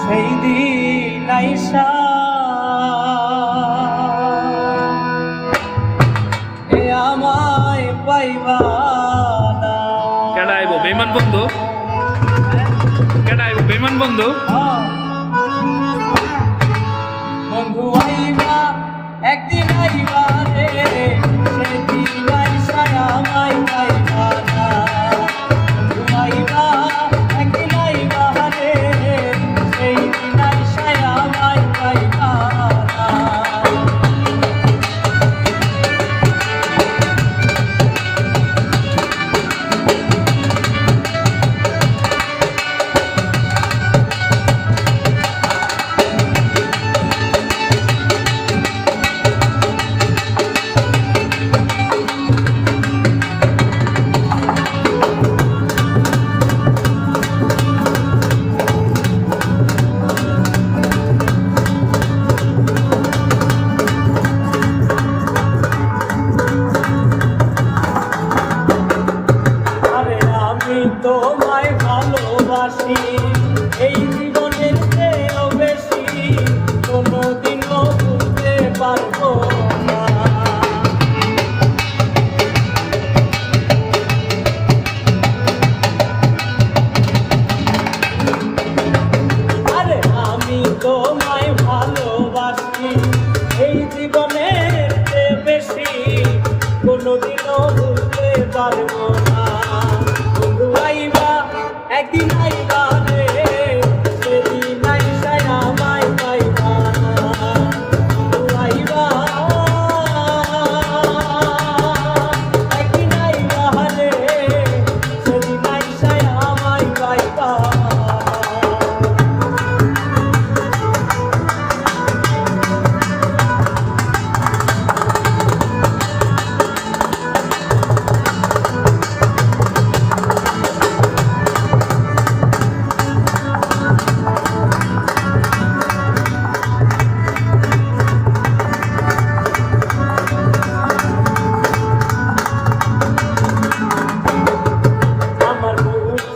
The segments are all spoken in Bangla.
সেই এ আমায় পাইবা কেডা আইব? বেমান বন্ধু? কেডা আইব? বন্ধু? হ্যাঁ। বন্ধু আইব Oh.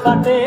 fate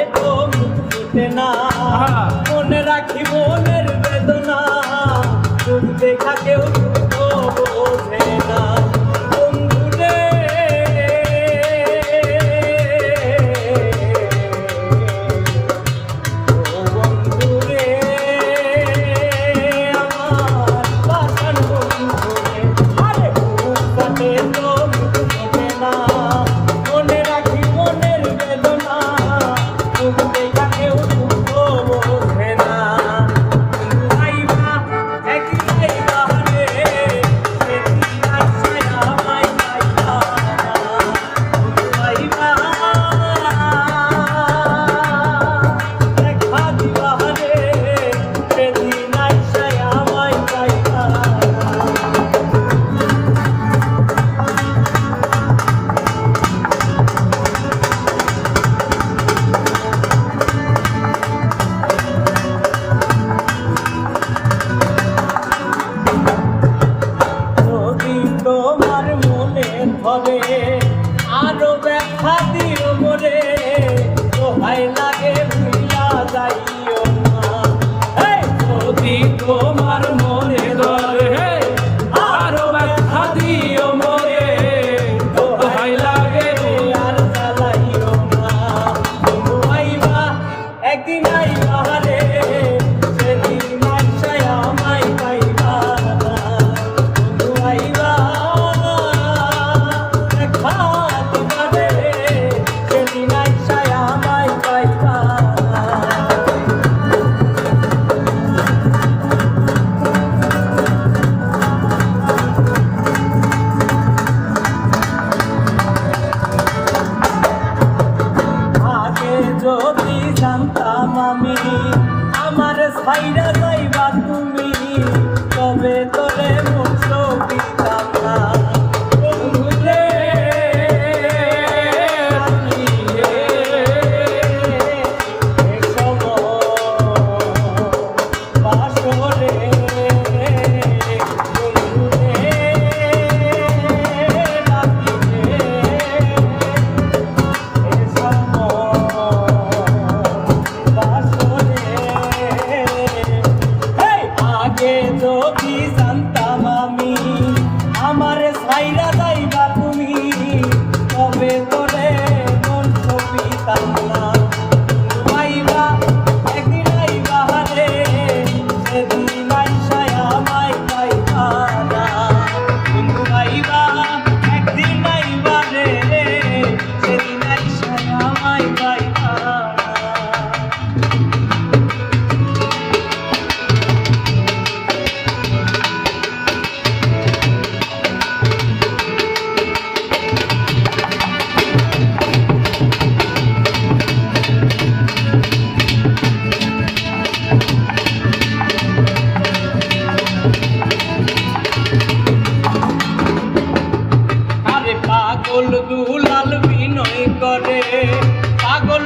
ভাইরা যাইবা তুমি। পাগল দুলাল বিনয় করে। পাগল